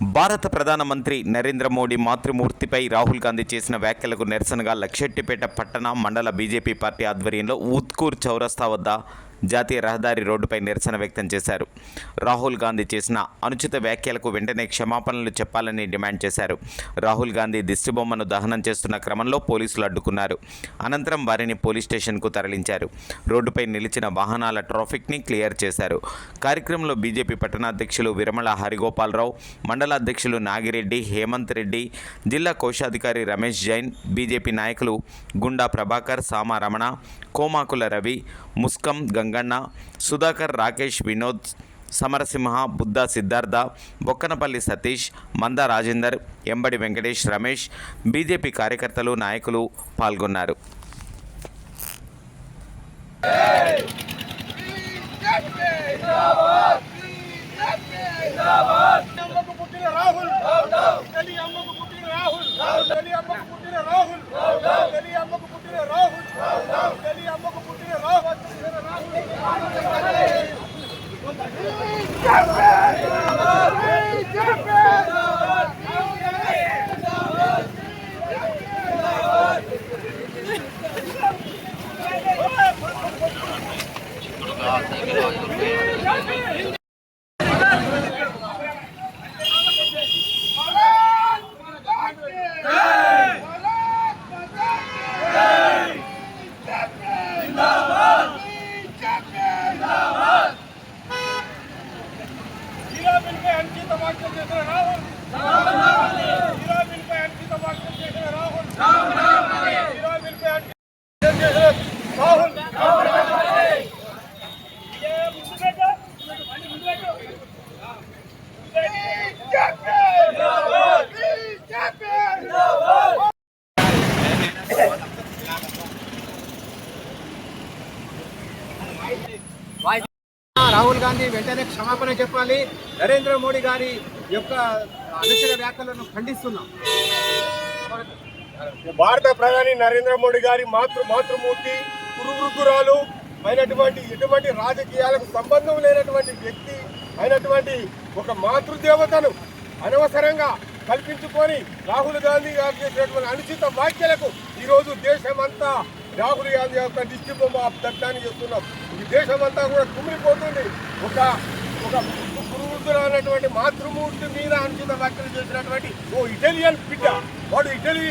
భారత ప్రధానమంత్రి నరేంద్ర మోడీ మాతృమూర్తిపై రాహుల్ గాంధీ చేసిన వ్యాఖ్యలకు నిరసనగా లక్షెట్టిపేట పట్టణ మండల బీజేపీ పార్టీ ఆధ్వర్యంలో ఉత్కూర్ చౌరస్తా వద్ద జాతీయ రహదారి రోడ్డుపై నిరసన వ్యక్తం చేశారు. రాహుల్ గాంధీ చేసిన అనుచిత వ్యాఖ్యలకు వెంటనే క్షమాపణలు చెప్పాలని డిమాండ్ చేశారు. రాహుల్ గాంధీ దిష్టిబొమ్మను దహనం చేస్తున్న క్రమంలో పోలీసులు అడ్డుకున్నారు. అనంతరం వారిని పోలీస్ స్టేషన్కు తరలించారు. రోడ్డుపై నిలిచిన వాహనాల ట్రాఫిక్ని క్లియర్ చేశారు. కార్యక్రమంలో బీజేపీ పట్టణాధ్యక్షులు విరమల హరిగోపాలరావు మండల అధ్యక్షులు నాగిరెడ్డి హేమంత్ రెడ్డి జిల్లా కోశాధికారి రమేష్ జైన్ బీజేపీ నాయకులు గుండా ప్రభాకర్ సామా రమణ కోమాకుల రవి ముస్కం రంగన్న సుధాకర్ రాకేష్ వినోద్ సమరసింహ బుద్ధ సిద్ధార్థ బొక్కనపల్లి సతీష్ మంద రాజేందర్ ఎంబడి వెంకటేష్ రమేష్ బీజేపీ కార్యకర్తలు నాయకులు పాల్గొన్నారు రాహుల్ రాహుల్ తల్లి అమ్మకు పుట్టిన రాహుల్ తల్లి అమ్మకు పుట్టిన రాహుల్ తల్లి అమ్మకు పుట్టిన రాహుల్ ఇలా బిల్పై అంకిత వాక్యం చేసిన రాహుల్ ఇలా బిల్పై అంకిత వాక్యం చేసిన రాహుల్ ఇలా బిల్పై అంకిత వాక్యం చేసిన రాహుల్ రాహుల్ గాంధీ వెంటనే క్షమాపణ చెప్పాలి. నరేంద్ర మోడీ గారి యొక్క అనుచర వ్యాఖ్యలను ఖండిస్తున్నాం. భారత ప్రధాని నరేంద్ర మోడీ గారి మాతృ మాతృమూర్తి కురువృద్ధురాలు అయినటువంటి ఎటువంటి రాజకీయాలకు సంబంధం లేనటువంటి వ్యక్తి అయినటువంటి ఒక మాతృదేవతను అనవసరంగా కల్పించుకొని రాహుల్ గాంధీ గారు చేసినటువంటి అనుచిత వ్యాఖ్యలకు ఈరోజు దేశమంతా రాహుల్ గాంధీ యొక్క దిష్టి బొమ్మ దగ్ధాన్ని చేస్తున్నాం. ఈ దేశమంతా కూడా కుమిలిపోతుంది. ఒక ఒక అనేటువంటి మాతృమూర్తి మీద అనుచిత వ్యాఖ్యలు చేసినటువంటి ఓ ఇటాలియన్ బిడ్డ. వాడు ఇటలీ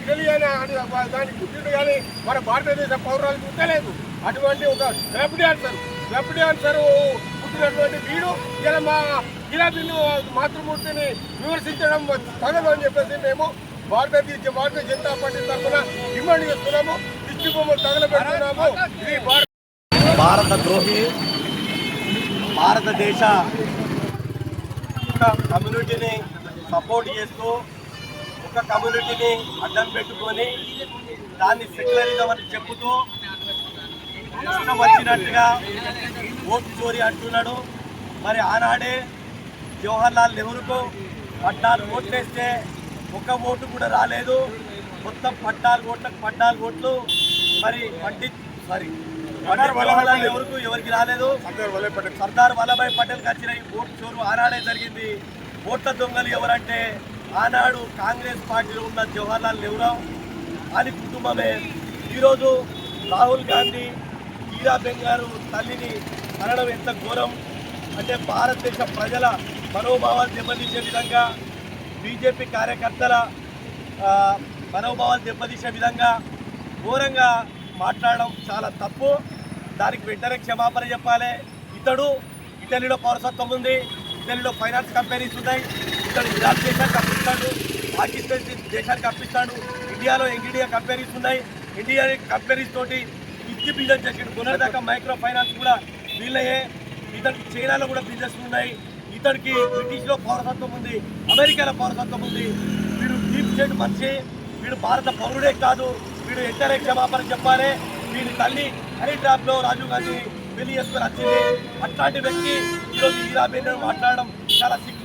ఇటాలియన్ అని దాని పుట్టిండు కానీ మన భారతదేశ పౌరాలు పుట్టలేదు అటువంటి ఒక స్వెప్ డాన్సర్ స్వెప్ డాన్సర్ పుట్టినటువంటి వీడు ఇలా మా గిలాబీను మాతృమూర్తిని విమర్శించడం తగదు అని చెప్పేసి మేము భారతదేశ భారతీయ జనతా పార్టీ తరఫున డిమాండ్ చేస్తున్నాము. దిష్టి బొమ్మ తగలబెడుతున్నాము ఇది భారత భారత ద్రోహి భారతదేశ ఒక కమ్యూనిటీని సపోర్ట్ చేస్తూ ఒక కమ్యూనిటీని అడ్డం పెట్టుకొని దాన్ని సెక్యులరిజం అని చెబుతూ ఇష్టం వచ్చినట్టుగా ఓటు చోరీ అంటున్నాడు. మరి ఆనాడే జవహర్ లాల్ నెహ్రూకు పద్నాలుగు ఓట్లేస్తే ఒక ఒక్క ఓటు కూడా రాలేదు. మొత్తం పద్నాలుగు ఓట్లకు పద్నాలుగు ఓట్లు మరి పండిత్ సారీ జవహర్ లాల్ నెహ్రూకు ఎవరికి రాలేదు? సర్దార్ వల్లభాయ్ పటేల్కి వచ్చిన ఈ ఓటు చోరు ఆనాడే జరిగింది. ఓట్ల దొంగలు ఎవరంటే ఆనాడు కాంగ్రెస్ పార్టీలో ఉన్న జవహర్ లాల్ నెహ్రూ అని కుటుంబమే. ఈరోజు రాహుల్ గాంధీ హీరా బెంగారు తల్లిని అనడం ఎంత ఘోరం? అంటే భారతదేశ ప్రజల మనోభావాలు దెబ్బతీసే విధంగా బీజేపీ కార్యకర్తల మనోభావాలు దెబ్బతీసే విధంగా ఘోరంగా మాట్లాడడం చాలా తప్పు. దానికి వెంటనే క్షమాపణ చెప్పాలి. ఇతడు ఇటలీలో పౌరసత్వం ఉంది. ఇటలీలో ఫైనాన్స్ కంపెనీస్ ఉన్నాయి. ఇతడు ఇరాక్ దేశానికి అప్పిస్తాడు పాకిస్తాన్ దేశానికి అప్పిస్తాడు ఇండియాలో ఇండియా కంపెనీస్ ఉన్నాయి. ఇండియా కంపెనీస్ తోటి ఇచ్చి బిజినెస్ చేసాడు. పునర్దాకా మైక్రో ఫైనాన్స్ కూడా వీళ్ళయే. ఇతనికి చైనాలో కూడా బిజినెస్ ఉన్నాయి. ఇతడికి బ్రిటిష్లో పౌరసత్వం ఉంది. అమెరికాలో పౌరసత్వం ఉంది. వీడు డీప్ స్టేట్ మనిషి వీడు భారత పౌరుడే కాదు. వీడు ఎంటనే క్షమాపణ చెప్పాలి. వీడి తల్లి హైదరాబాద్లో రాజీవ్ గాంధీ పెళ్ళి చేసుకొని వచ్చింది అట్లాంటి వ్యక్తి ఈరోజు ఈరా మాట్లాడడం చాలా సిగ్గు